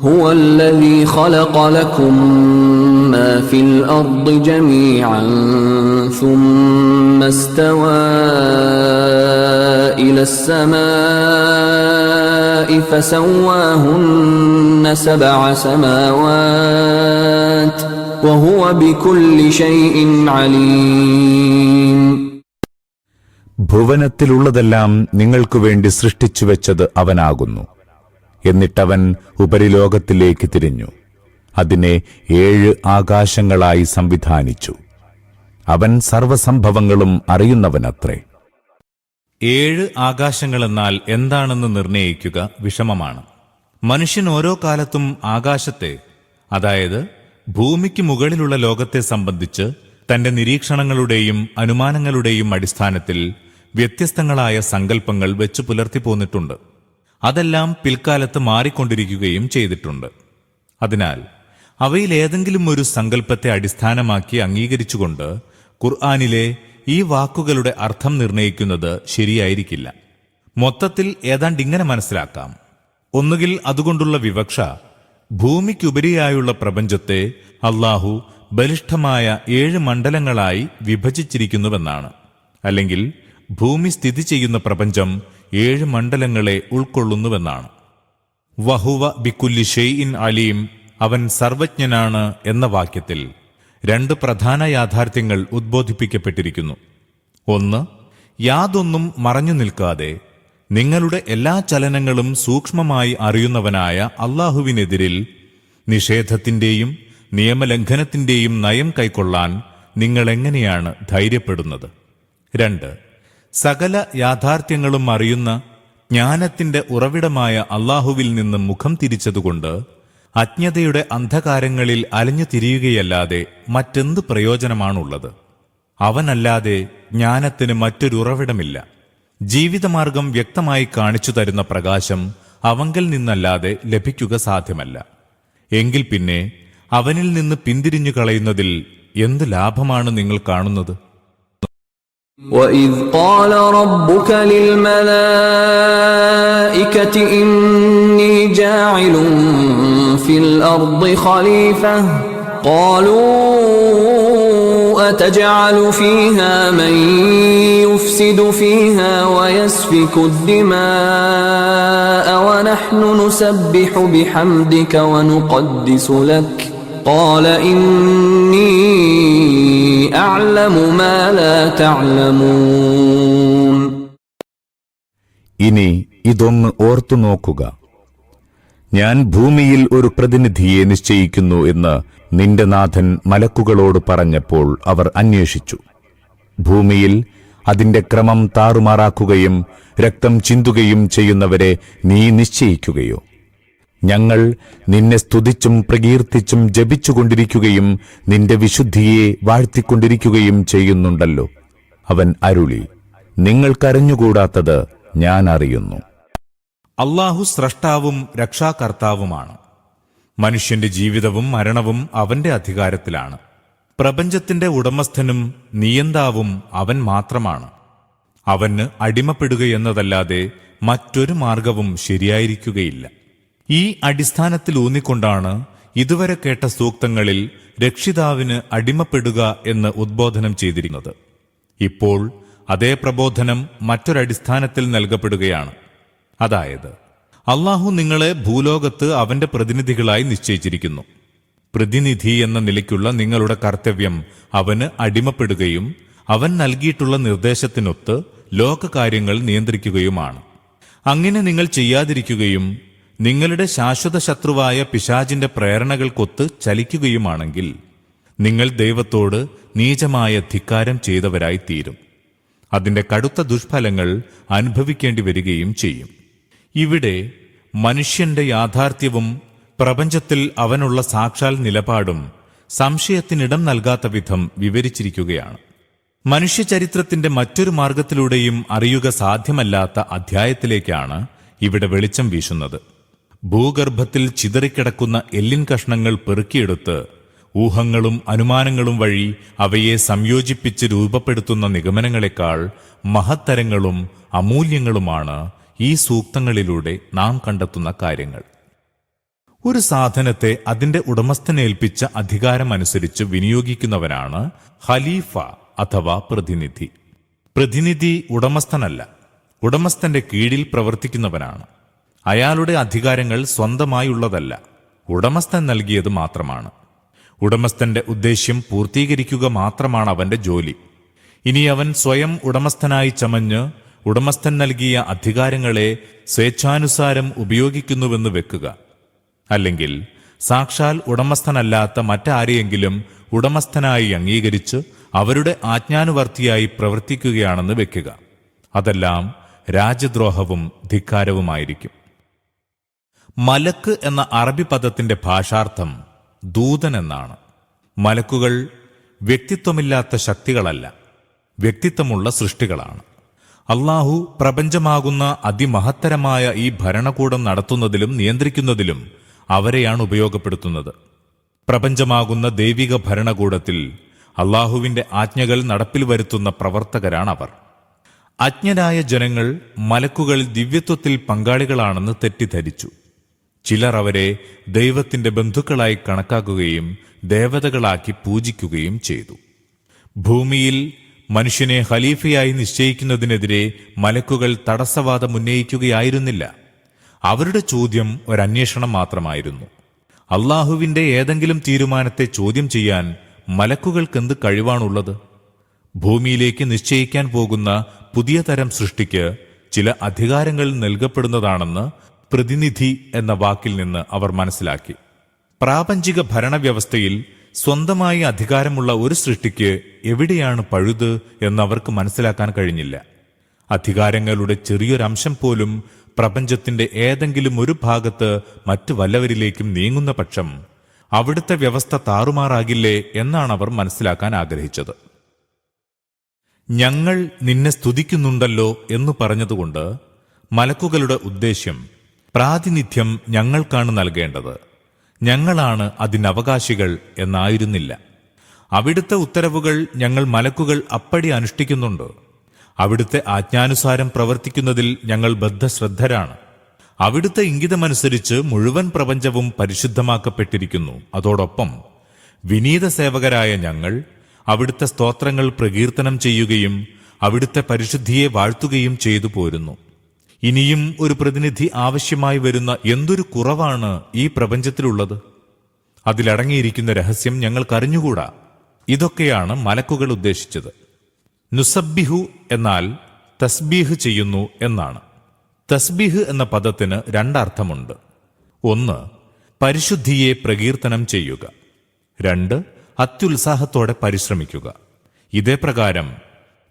هو الذي خلق لكم ما في الأرض جميعا ثم استوى إلى السماء فسواهن سبع سماوات وهو بكل شيء عليم ഭുവനത്തിലുള്ളതെല്ലാം നിങ്ങൾക്കു വേണ്ടി സൃഷ്ടിച്ചു വെച്ചത് അവനാകുന്നു എന്നിട്ടവൻ ഉപരിലോകത്തിലേക്ക് തിരിഞ്ഞു. അതിനെ ഏഴ് ആകാശങ്ങളായി സംവിധാനിച്ചു. അവൻ സർവസംഭവങ്ങളും അറിയുന്നവനത്രേ. ഏഴ് ആകാശങ്ങളെന്നാൽ എന്താണെന്ന് നിർണയിക്കുക വിഷമമാണ്. മനുഷ്യൻ ഓരോ കാലത്തും ആകാശത്തെ അതായത് ഭൂമിക്ക് മുകളിലുള്ള ലോകത്തെ സംബന്ധിച്ച് തന്റെ നിരീക്ഷണങ്ങളുടെയും അനുമാനങ്ങളുടെയും അടിസ്ഥാനത്തിൽ വ്യത്യസ്തങ്ങളായ സങ്കല്പങ്ങൾ വെച്ചു പുലർത്തി പോന്നിട്ടുണ്ട് അതെല്ലാം പിൽക്കാലത്ത് മാറിക്കൊണ്ടിരിക്കുകയും ചെയ്തിട്ടുണ്ട്. അതിനാൽ അവയിൽ ഏതെങ്കിലും ഒരു സങ്കല്പത്തെ അടിസ്ഥാനമാക്കി അംഗീകരിച്ചുകൊണ്ട് ഖുർആാനിലെ ഈ വാക്കുകളുടെ അർത്ഥം നിർണയിക്കുന്നത് ശരിയായിരിക്കില്ല. മൊത്തത്തിൽ ഏതാണ്ട് ഇങ്ങനെ മനസ്സിലാക്കാം. ഒന്നുകിൽ അതുകൊണ്ടുള്ള വിവക്ഷ ഭൂമിക്കുപരിയായുള്ള പ്രപഞ്ചത്തെ അള്ളാഹു ബലിഷ്ഠമായ ഏഴ് മണ്ഡലങ്ങളായി വിഭജിച്ചിരിക്കുന്നുവെന്നാണ്. അല്ലെങ്കിൽ ഭൂമി സ്ഥിതി ചെയ്യുന്ന പ്രപഞ്ചം ഏഴ് മണ്ഡലങ്ങളെ ഉൾക്കൊള്ളുന്നുവെന്നാണ്. വഹുവ ബിക്കുല്ലി ഷെയ്ഇൻ അലീം അവൻ സർവജ്ഞനാണ് എന്ന വാക്യത്തിൽ രണ്ട് പ്രധാന യാഥാർത്ഥ്യങ്ങൾ ഉദ്ബോധിപ്പിക്കപ്പെട്ടിരിക്കുന്നു. ഒന്ന് യാതൊന്നും മറഞ്ഞു നിൽക്കാതെ നിങ്ങളുടെ എല്ലാ ചലനങ്ങളും സൂക്ഷ്മമായി അറിയുന്നവനായ അള്ളാഹുവിനെതിരിൽ നിഷേധത്തിന്റെയും നിയമലംഘനത്തിന്റെയും നയം കൈക്കൊള്ളാൻ നിങ്ങളെങ്ങനെയാണ് ധൈര്യപ്പെടുന്നത്? രണ്ട് സകല യാഥാർത്ഥ്യങ്ങളും അറിയുന്ന ജ്ഞാനത്തിന്റെ ഉറവിടമായ അള്ളാഹുവിൽ നിന്ന് മുഖം തിരിച്ചതുകൊണ്ട് അജ്ഞതയുടെ അന്ധകാരങ്ങളിൽ അലഞ്ഞു തിരിയുകയല്ലാതെ മറ്റെന്ത് പ്രയോജനമാണുള്ളത്? അവനല്ലാതെ ജ്ഞാനത്തിന് മറ്റൊരുറവിടമില്ല ജീവിതമാർഗം വ്യക്തമായി കാണിച്ചു തരുന്ന പ്രകാശം അവങ്കൽ നിന്നല്ലാതെ ലഭിക്കുക സാധ്യമല്ല. എങ്കിൽ പിന്നെ അവനിൽ നിന്ന് പിന്തിരിഞ്ഞു കളയുന്നതിൽ എന്ത് ലാഭമാണ് നിങ്ങൾ കാണുന്നത്? وإذ قال ربك للملائكة إني جاعل في الأرض خليفة قالوا أتجعل فيها من يفسد فيها ويسفك الدماء ونحن نسبح بحمدك ونقدس لك قال إني أعلم ما لا تعلمون ഇനി ഇതൊന്ന് ഓർത്തു നോക്കുക ഞാൻ ഭൂമിയിൽ ഒരു പ്രതിനിധിയെ നിശ്ചയിക്കുന്നു എന്ന് നിന്റെ നാഥൻ മലക്കുകളോട് പറഞ്ഞപ്പോൾ അവർ അന്വേഷിച്ചു ഭൂമിയിൽ അതിന്റെ ക്രമം താറുമാറാക്കുകയും രക്തം ചിന്തുകയും ചെയ്യുന്നവരെ നീ നിശ്ചയിക്കുകയോ ഞങ്ങൾ നിന്നെ സ്തുതിച്ചും പ്രകീർത്തിച്ചും ജപിച്ചുകൊണ്ടിരിക്കുകയും നിന്റെ വിശുദ്ധിയെ വാഴ്ത്തിക്കൊണ്ടിരിക്കുകയും ചെയ്യുന്നുണ്ടല്ലോ. അവൻ അരുളി നിങ്ങൾക്കറിഞ്ഞുകൂടാത്തത് ഞാൻ അറിയുന്നു. അള്ളാഹു സ്രഷ്ടാവും രക്ഷാകർത്താവുമാണ്. മനുഷ്യന്റെ ജീവിതവും മരണവും അവന്റെ അധികാരത്തിലാണ്. പ്രപഞ്ചത്തിന്റെ ഉടമസ്ഥനും നിയന്താവും അവൻ മാത്രമാണ്. അവന് അടിമപ്പെടുകയെന്നതല്ലാതെ മറ്റൊരു മാർഗവും ശരിയായിരിക്കുകയില്ല. ഈ അടിസ്ഥാനത്തിൽ ഊന്നിക്കൊണ്ടാണ് ഇതുവരെ കേട്ട സൂക്തങ്ങളിൽ രക്ഷിതാവിന് അടിമപ്പെടുക എന്ന് ഉദ്ബോധനം ചെയ്തിരുന്നത്. ഇപ്പോൾ അതേ പ്രബോധനം മറ്റൊരടിസ്ഥാനത്തിൽ നൽകപ്പെടുകയാണ്. അതായത് അള്ളാഹു നിങ്ങളെ ഭൂലോകത്ത് അവന്റെ പ്രതിനിധികളായി നിശ്ചയിച്ചിരിക്കുന്നു. പ്രതിനിധി എന്ന നിലയ്ക്കുള്ള നിങ്ങളുടെ കർത്തവ്യം അവന് അടിമപ്പെടുകയും അവൻ നൽകിയിട്ടുള്ള നിർദ്ദേശത്തിനൊത്ത് ലോകകാര്യങ്ങൾ നിയന്ത്രിക്കുകയുമാണ്. അങ്ങനെ നിങ്ങൾ ചെയ്യാതിരിക്കുകയും നിങ്ങളുടെ ശാശ്വത ശത്രുവായ പിശാചിന്റെ പ്രേരണകൾക്കൊത്ത് ചലിക്കുകയുമാണെങ്കിൽ നിങ്ങൾ ദൈവത്തോട് നീചമായ ധിക്കാരം ചെയ്തവരായി തീരും അതിന്റെ കടുത്ത ദുഷ്ഫലങ്ങൾ അനുഭവിക്കേണ്ടി വരികയും ചെയ്യും. ഇവിടെ മനുഷ്യന്റെ യാഥാർത്ഥ്യവും പ്രപഞ്ചത്തിൽ അവനുള്ള സാക്ഷാൽ നിലപാടും സംശയത്തിനിടം നൽകാത്ത വിധം വിവരിച്ചിരിക്കുകയാണ്. മനുഷ്യചരിത്രത്തിന്റെ മറ്റൊരു മാർഗത്തിലൂടെയും അറിയുക സാധ്യമല്ലാത്ത അധ്യായത്തിലേക്കാണ് ഇവിടെ വെളിച്ചം വീശുന്നത്. ഭൂഗർഭത്തിൽ ചിതറിക്കിടക്കുന്ന എല്ലിൻ കഷ്ണങ്ങൾ പെറുക്കിയെടുത്ത് ഊഹങ്ങളും അനുമാനങ്ങളും വഴി അവയെ സംയോജിപ്പിച്ച് രൂപപ്പെടുത്തുന്ന നിഗമനങ്ങളെക്കാൾ മഹത്തരങ്ങളും അമൂല്യങ്ങളുമാണ് ഈ സൂക്തങ്ങളിലൂടെ നാം കണ്ടെത്തുന്ന കാര്യങ്ങൾ. ഒരു സാധനത്തെ അതിന്റെ ഉടമസ്ഥനേൽപ്പിച്ച അധികാരമനുസരിച്ച് വിനിയോഗിക്കുന്നവനാണ് ഖലീഫ അഥവാ പ്രതിനിധി. പ്രതിനിധി ഉടമസ്ഥനല്ല ഉടമസ്ഥന്റെ കീഴിൽ പ്രവർത്തിക്കുന്നവനാണ്. അയാളുടെ അധികാരങ്ങൾ സ്വന്തമായുള്ളതല്ല ഉടമസ്ഥൻ നൽകിയത് മാത്രമാണ്. ഉടമസ്ഥന്റെ ഉദ്ദേശ്യം പൂർത്തീകരിക്കുക മാത്രമാണ് അവന്റെ ജോലി. ഇനി അവൻ സ്വയം ഉടമസ്ഥനായി ചമഞ്ഞ് ഉടമസ്ഥൻ നൽകിയ അധികാരങ്ങളെ സ്വേച്ഛാനുസാരം ഉപയോഗിക്കുന്നുവെന്ന് വെക്കുക. അല്ലെങ്കിൽ സാക്ഷാൽ ഉടമസ്ഥനല്ലാത്ത മറ്റാരെയെങ്കിലും ഉടമസ്ഥനായി അംഗീകരിച്ച് അവരുടെ ആജ്ഞാനുവർത്തിയായി പ്രവർത്തിക്കുകയാണെന്ന് വെക്കുക. അതെല്ലാം രാജ്യദ്രോഹവും ധിക്കാരവുമായിരിക്കും. മലക്ക് എന്ന അറബി പദത്തിന്റെ ഭാഷാർത്ഥം ദൂതൻ എന്നാണ്. മലക്കുകൾ വ്യക്തിത്വമില്ലാത്ത ശക്തികളല്ല വ്യക്തിത്വമുള്ള സൃഷ്ടികളാണ്. അള്ളാഹു പ്രപഞ്ചമാകുന്ന അതിമഹത്തരമായ ഈ ഭരണകൂടം നടത്തുന്നതിലും നിയന്ത്രിക്കുന്നതിലും അവരെയാണ് ഉപയോഗപ്പെടുത്തുന്നത്. പ്രപഞ്ചമാകുന്ന ദൈവിക ഭരണകൂടത്തിൽ അള്ളാഹുവിന്റെ ആജ്ഞകൾ നടപ്പിൽ വരുത്തുന്ന പ്രവർത്തകരാണവർ. അജ്ഞരായ ജനങ്ങൾ മലക്കുകൾ ദിവ്യത്വത്തിൽ പങ്കാളികളാണെന്ന് തെറ്റിദ്ധരിച്ചു. ചിലർ അവരെ ദൈവത്തിന്റെ ബന്ധുക്കളായി കണക്കാക്കുകയും ദേവതകളാക്കി പൂജിക്കുകയും ചെയ്തു. ഭൂമിയിൽ മനുഷ്യനെ ഖലീഫയായി നിശ്ചയിക്കുന്നതിനെതിരെ മലക്കുകൾ തടസ്സവാദം ഉന്നയിക്കുകയായിരുന്നില്ല. അവരുടെ ചോദ്യം ഒരന്വേഷണം മാത്രമായിരുന്നു. അള്ളാഹുവിന്റെ ഏതെങ്കിലും തീരുമാനത്തെ ചോദ്യം ചെയ്യാൻ മലക്കുകൾക്കെന്ത് കഴിവാണുള്ളത്? ഭൂമിയിലേക്ക് നിശ്ചയിക്കാൻ പോകുന്ന പുതിയ തരം സൃഷ്ടിക്ക് ചില അധികാരങ്ങൾ നൽകപ്പെടുന്നതാണെന്ന് പ്രതിനിധി എന്ന വാക്കിൽ നിന്ന് അവർ മനസ്സിലാക്കി. പ്രാപഞ്ചിക ഭരണവ്യവസ്ഥയിൽ സ്വന്തമായി അധികാരമുള്ള ഒരു സൃഷ്ടിക്ക് എവിടെയാണ് പഴുത് എന്നവർക്ക് മനസ്സിലാക്കാൻ കഴിഞ്ഞില്ല. അധികാരങ്ങളുടെ ചെറിയൊരംശം പോലും പ്രപഞ്ചത്തിന്റെ ഏതെങ്കിലും ഒരു ഭാഗത്ത് മറ്റു വല്ലവരിലേക്കും നീങ്ങുന്ന പക്ഷം അവിടുത്തെ വ്യവസ്ഥ താറുമാറാകില്ലേ എന്നാണ് അവർ മനസ്സിലാക്കാൻ ആഗ്രഹിച്ചത്. ഞങ്ങൾ നിന്നെ സ്തുതിക്കുന്നുണ്ടല്ലോ എന്ന് പറഞ്ഞതുകൊണ്ട് മലക്കുകളുടെ ഉദ്ദേശ്യം പ്രാതിനിധ്യം ഞങ്ങൾക്കാണ് നൽകേണ്ടത്. ഞങ്ങളാണ് അതിനവകാശികൾ എന്നായിരുന്നില്ല. അവിടുത്തെ ഉത്തരവുകൾ ഞങ്ങൾ മലക്കുകൾ അപ്പടി അനുഷ്ഠിക്കുന്നുണ്ട്. അവിടുത്തെ ആജ്ഞാനുസാരം പ്രവർത്തിക്കുന്നതിൽ ഞങ്ങൾ ബദ്ധശ്രദ്ധരാണ്. അവിടുത്തെ ഇംഗിതമനുസരിച്ച് മുഴുവൻ പ്രപഞ്ചവും പരിശുദ്ധമാക്കപ്പെട്ടിരിക്കുന്നു. അതോടൊപ്പം വിനീത സേവകരായ ഞങ്ങൾ അവിടുത്തെ സ്തോത്രങ്ങൾ പ്രകീർത്തനം ചെയ്യുകയും അവിടുത്തെ പരിശുദ്ധിയെ വാഴ്ത്തുകയും ചെയ്തു പോരുന്നു. ഇനിയും ഒരു പ്രതിനിധി ആവശ്യമായി വരുന്ന എന്തൊരു കുറവാണ് ഈ പ്രപഞ്ചത്തിലുള്ളത്? അതിലടങ്ങിയിരിക്കുന്ന രഹസ്യം ഞങ്ങൾക്കറിഞ്ഞുകൂടാ ഇതൊക്കെയാണ് മലക്കുകൾ ഉദ്ദേശിച്ചത്. നുസബ്ബിഹു എന്നാൽ തസ്ബീഹ് ചെയ്യുന്നു എന്നാണ്. തസ്ബീഹ് എന്ന പദത്തിന് രണ്ടർത്ഥമുണ്ട്. ഒന്ന് പരിശുദ്ധിയെ പ്രകീർത്തനം ചെയ്യുക. രണ്ട് അത്യുത്സാഹത്തോടെ പരിശ്രമിക്കുക. ഇതേ പ്രകാരം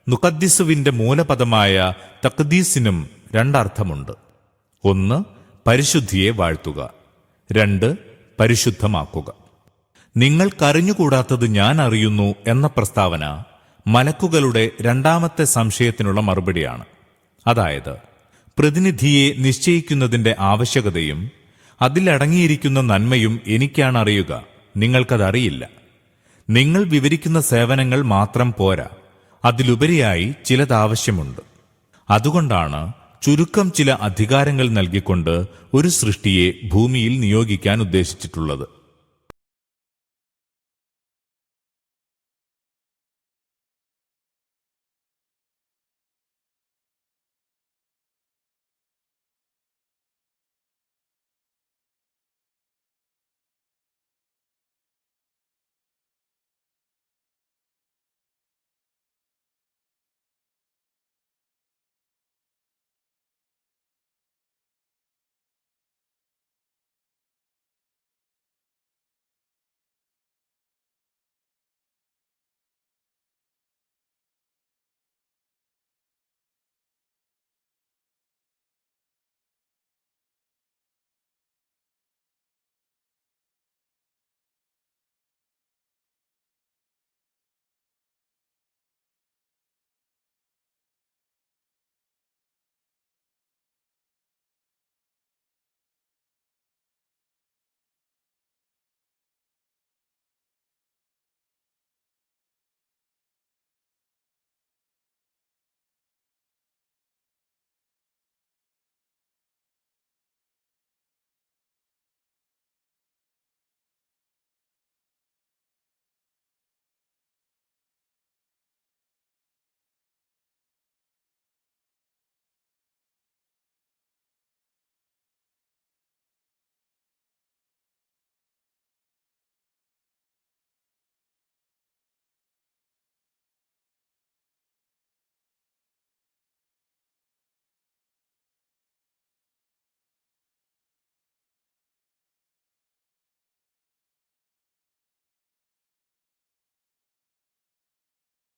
നുക്കദ്ദിസുവിന്റെ മൂലപദമായ തക്ദീസിനും രണ്ടർത്ഥമുണ്ട്. ഒന്ന് പരിശുദ്ധിയെ വാഴ്ത്തുക. രണ്ട് പരിശുദ്ധമാക്കുക. നിങ്ങൾക്കറിഞ്ഞുകൂടാത്തത് ഞാൻ അറിയുന്നു എന്ന പ്രസ്താവന മലക്കുകളുടെ രണ്ടാമത്തെ സംശയത്തിനുള്ള മറുപടിയാണ്. അതായത് പ്രതിനിധിയെ നിശ്ചയിക്കുന്നതിന്റെ ആവശ്യകതയും അതിലടങ്ങിയിരിക്കുന്ന നന്മയും എനിക്കാണ് അറിയുക. നിങ്ങൾക്കതറിയില്ല. നിങ്ങൾ വിവരിക്കുന്ന സേവനങ്ങൾ മാത്രം പോരാ. അതിലുപരിയായി ചിലതാവശ്യമുണ്ട് അതുകൊണ്ടാണ് ചുരുക്കം ചില അധികാരങ്ങൾ നൽകിക്കൊണ്ട് ഒരു സൃഷ്ടിയെ ഭൂമിയിൽ നിയോഗിക്കാൻ ഉദ്ദേശിച്ചിട്ടുള്ളത്.